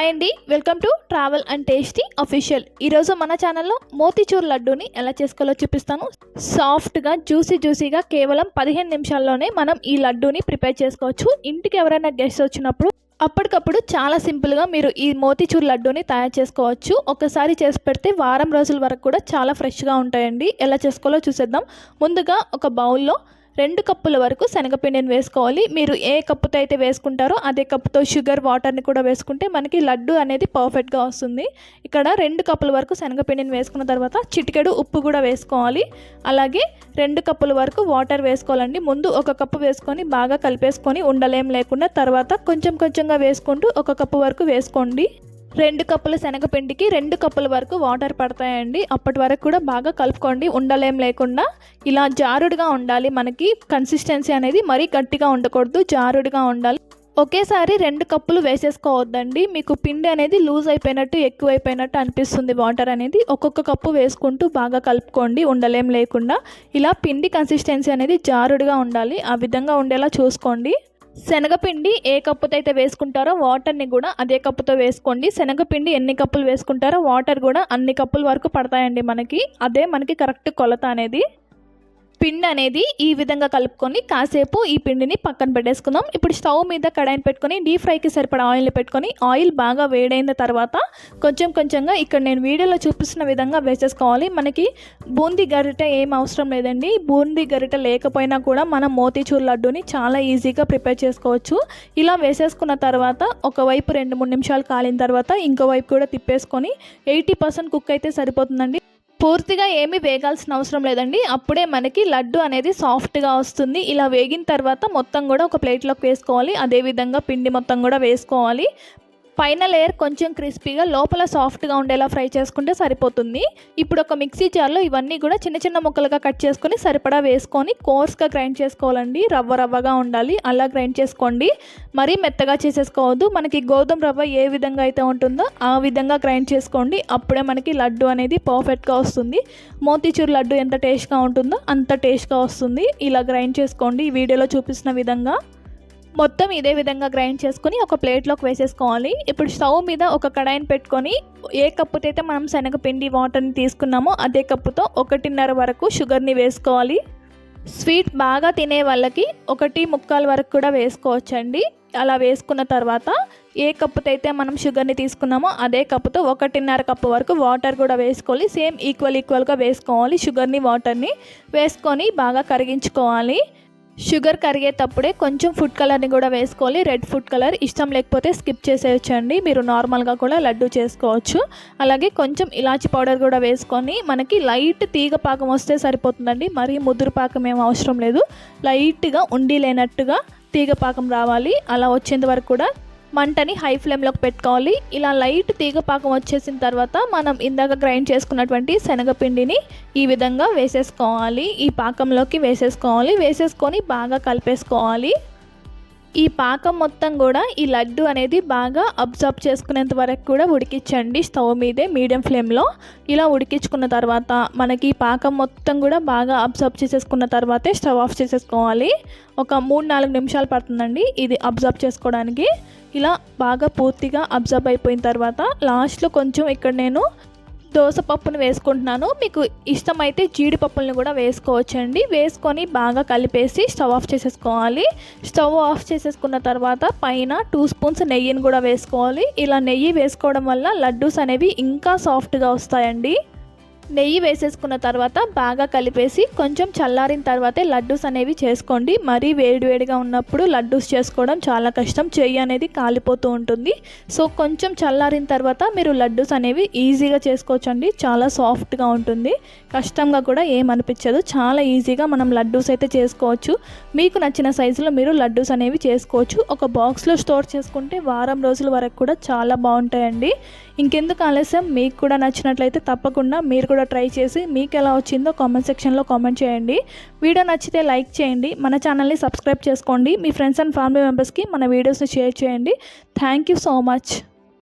Hi అండి welcome to travel and tasty official. ఈరోజు మన ఛానల్లో మోతీచూర్ లడ్డూని ఎలా చేసుకోవాలో చూపిస్తాను. సాఫ్ట్గా జ్యూసీ జ్యూసీగా కేవలం పదిహేను నిమిషాల్లోనే మనం ఈ లడ్డూని ప్రిపేర్ చేసుకోవచ్చు. ఇంటికి ఎవరైనా గెస్ట్ వచ్చినప్పుడు అప్పటికప్పుడు చాలా సింపుల్గా మీరు ఈ మోతీచూర్ లడ్డూని తయారు చేసుకోవచ్చు. ఒకసారి చేసి పెడితే వారం రోజుల వరకు కూడా చాలా ఫ్రెష్గా ఉంటాయండి. ఎలా చేసుకోవాలో చూసేద్దాం. ముందుగా ఒక బౌల్లో రెండు కప్పుల వరకు శనగపిండిని వేసుకోవాలి. మీరు ఏ కప్పుతో అయితే వేసుకుంటారో అదే కప్పుతో షుగర్ వాటర్ని కూడా వేసుకుంటే మనకి లడ్డు అనేది పర్ఫెక్ట్గా వస్తుంది. ఇక్కడ రెండు కప్పుల వరకు శనగపిండిని వేసుకున్న తర్వాత చిటికెడు ఉప్పు కూడా వేసుకోవాలి. అలాగే రెండు కప్పుల వరకు వాటర్ వేసుకోవాలండి. ముందు ఒక కప్పు వేసుకొని బాగా కలిపేసుకొని ఉండలేం లేకుండా తర్వాత కొంచెం కొంచెంగా వేసుకుంటూ ఒక కప్పు వరకు వేసుకోండి. రెండు కప్పుల శనగపిండికి రెండు కప్పుల వరకు వాటర్ పడతాయండి. అప్పటి వరకు కూడా బాగా కలుపుకోండి. ఉండలేం లేకుండా ఇలా జారుడుగా ఉండాలి. మనకి కన్సిస్టెన్సీ అనేది మరీ గట్టిగా ఉండకూడదు. జారుడుగా ఉండాలి. ఒకేసారి రెండు కప్పులు వేసేసుకోవద్దండి. మీకు పిండి అనేది లూజ్ అయిపోయినట్టు ఎక్కువైపోయినట్టు అనిపిస్తుంది వాటర్ అనేది. ఒక్కొక్క కప్పు వేసుకుంటూ బాగా కలుపుకోండి. ఉండలేం లేకుండా. ఇలా పిండి కన్సిస్టెన్సీ అనేది జారుడుగా ఉండాలి. ఆ విధంగా ఉండేలా చూసుకోండి. శనగపిండి ఏ కప్పుతో అయితే వేసుకుంటారో వాటర్ని కూడా అదే కప్పుతో వేసుకోండి. శనగపిండి ఎన్ని కప్పులు వేసుకుంటారో వాటర్ కూడా అన్ని కప్పుల వరకు పడతాయండి మనకి. అదే మనకి కరెక్ట్ కొలత అనేది. పిండి అనేది ఈ విధంగా కలుపుకొని కాసేపు ఈ పిండిని పక్కన పెట్టేసుకుందాం. ఇప్పుడు స్టవ్ మీద కడాయిని పెట్టుకొని డీప్ ఫ్రైకి సరిపడా ఆయిల్ పెట్టుకొని ఆయిల్ బాగా వేడైన తర్వాత కొంచెం కొంచెంగా ఇక్కడ నేను వీడియోలో చూపిస్తున్న విధంగా వేసేసుకోవాలి. మనకి బూందీ గరిట ఏం అవసరం లేదండి. బూందీ గరిట లేకపోయినా కూడా మనం మోతీచూర్ లడ్డూని చాలా ఈజీగా ప్రిపేర్ చేసుకోవచ్చు. ఇలా వేసేసుకున్న తర్వాత ఒకవైపు రెండు మూడు నిమిషాలు కాలిన తర్వాత ఇంకో వైపు కూడా తిప్పేసుకొని ఎయిటీ పర్సెంట్ కుక్ అయితే సరిపోతుందండి. పూర్తిగా ఏమీ వేగాల్సిన అవసరం లేదండి. అప్పుడే మనకి లడ్డు అనేది సాఫ్ట్గా వస్తుంది. ఇలా వేగిన తర్వాత మొత్తం కూడా ఒక ప్లేట్లోకి వేసుకోవాలి. అదేవిధంగా పిండి మొత్తం కూడా వేసుకోవాలి. పైన లేయర్ కొంచెం క్రిస్పీగా లోపల సాఫ్ట్గా ఉండేలా ఫ్రై చేసుకుంటే సరిపోతుంది. ఇప్పుడు ఒక మిక్సీ జార్లో ఇవన్నీ కూడా చిన్న చిన్న ముక్కలుగా కట్ చేసుకొని సరిపడా వేసుకొని కోర్స్గా గ్రైండ్ చేసుకోవాలండి. రవ్వ రవ్వగా ఉండాలి. అలా గ్రైండ్ చేసుకోండి. మరీ మెత్తగా చేసేసుకోవద్దు. మనకి గోధుమ రవ్వ ఏ విధంగా అయితే ఉంటుందో ఆ విధంగా గ్రైండ్ చేసుకోండి. అప్పుడే మనకి లడ్డు అనేది పర్ఫెక్ట్గా వస్తుంది. మోతీచూర్ లడ్డు ఎంత టేస్ట్గా ఉంటుందో అంత టేస్ట్గా వస్తుంది. ఇలా గ్రైండ్ చేసుకోండి. ఈ వీడియోలో చూపిస్తున్న విధంగా. మొత్తం ఇదే విధంగా గ్రైండ్ చేసుకొని ఒక ప్లేట్లోకి వేసేసుకోవాలి. ఇప్పుడు స్టవ్ మీద ఒక కడాయిని పెట్టుకొని ఏ కప్పుతో అయితే మనం శనగపిండి వాటర్ని తీసుకున్నామో అదే కప్పుతో ఒకటిన్నర వరకు షుగర్ని వేసుకోవాలి. స్వీట్ బాగా తినే వాళ్ళకి ఒకటి ముక్కాల వరకు కూడా వేసుకోవచ్చండి. అలా వేసుకున్న తర్వాత ఏ కప్పుతో అయితే మనం షుగర్ని తీసుకున్నామో అదే కప్పుతో ఒకటిన్నర కప్పు వరకు వాటర్ కూడా వేసుకోవాలి. సేమ్ ఈక్వల్ ఈక్వల్గా వేసుకోవాలి షుగర్ని వాటర్ని. వేసుకొని బాగా కరిగించుకోవాలి. షుగర్ కరిగేటప్పుడే కొంచెం ఫుడ్ కలర్ని కూడా వేసుకోవాలి. రెడ్ ఫుడ్ కలర్ ఇష్టం లేకపోతే స్కిప్ చేసేయచ్చండి. మీరు నార్మల్గా కూడా లడ్డు చేసుకోవచ్చు. అలాగే కొంచెం ఇలాచి పౌడర్ కూడా వేసుకొని మనకి లైట్ తీగ పాకం వస్తే సరిపోతుందండి. మరీ ముదురు పాకం ఏం అవసరం లేదు. లైట్గా ఉండి లేనట్టుగా తీగ పాకం రావాలి. అలా వచ్చేంత వరకు కూడా మంటని హై ఫ్లేమ్లోకి పెట్టుకోవాలి. ఇలా లైట్ తీగ పాకం వచ్చేసిన తర్వాత మనం ఇందాక గ్రైండ్ చేసుకున్నటువంటి శనగపిండిని ఈ విధంగా వేసేసుకోవాలి. ఈ పాకంలోకి వేసేసుకోవాలి. వేసేసుకొని బాగా కలిపేసుకోవాలి. ఈ పాకం మొత్తం కూడా ఈ లడ్డు అనేది బాగా అబ్జర్బ్ చేసుకునేంత వరకు కూడా ఉడికించండి స్టవ్ మీదే మీడియం ఫ్లేమ్లో. ఇలా ఉడికించుకున్న తర్వాత మనకి ఈ పాకం మొత్తం కూడా బాగా అబ్జర్బ్ చేసేసుకున్న తర్వాతే స్టవ్ ఆఫ్ చేసేసుకోవాలి. ఒక మూడు నాలుగు నిమిషాలు పడుతుందండి ఇది అబ్జర్బ్ చేసుకోవడానికి. ఇలా బాగా పూర్తిగా అబ్జర్బ్ అయిపోయిన తర్వాత లాస్ట్లో కొంచెం ఇక్కడ నేను దోసపప్పును వేసుకుంటున్నాను. మీకు ఇష్టమైతే జీడిపప్పులను కూడా వేసుకోవచ్చండి. వేసుకొని బాగా కలిపేసి స్టవ్ ఆఫ్ చేసేసుకోవాలి. స్టవ్ ఆఫ్ చేసేసుకున్న తర్వాత పైన టూ స్పూన్స్ నెయ్యిని కూడా వేసుకోవాలి. ఇలా నెయ్యి వేసుకోవడం వల్ల లడ్డూస్ అనేవి ఇంకా సాఫ్ట్గా వస్తాయండి. నెయ్యి వేసేసుకున్న తర్వాత బాగా కలిపేసి కొంచెం చల్లారిన తర్వాతే లడ్డూస్ అనేవి చేసుకోండి. మరీ వేడివేడిగా ఉన్నప్పుడు లడ్డూస్ చేసుకోవడం చాలా కష్టం. చెయ్యి అనేది కాలిపోతూ ఉంటుంది. సో కొంచెం చల్లారిన తర్వాత మీరు లడ్డూస్ అనేవి ఈజీగా చేసుకోవచ్చండి. చాలా సాఫ్ట్గా ఉంటుంది. కష్టంగా కూడా ఏమనిపించదు చాలా ఈజీగా మనం లడ్డూస్ అయితే చేసుకోవచ్చు. మీకు నచ్చిన సైజులో మీరు లడ్డూస్ అనేవి చేసుకోవచ్చు. ఒక బాక్స్లో స్టోర్ చేసుకుంటే వారం రోజుల వరకు కూడా చాలా బాగుంటాయండి. ఇంకెందుకు ఆలస్యం? మీకు కూడా నచ్చినట్లయితే తప్పకుండా మీరు కూడా కూడా ట్రై చేసి మీకు ఎలా వచ్చిందో కామెంట్ సెక్షన్లో కామెంట్ చేయండి. వీడియో నచ్చితే లైక్ చేయండి. మన ఛానల్ని సబ్స్క్రైబ్ చేసుకోండి. మీ ఫ్రెండ్స్ అండ్ ఫ్యామిలీ మెంబర్స్కి మన వీడియోస్ని షేర్ చేయండి. Thank you so much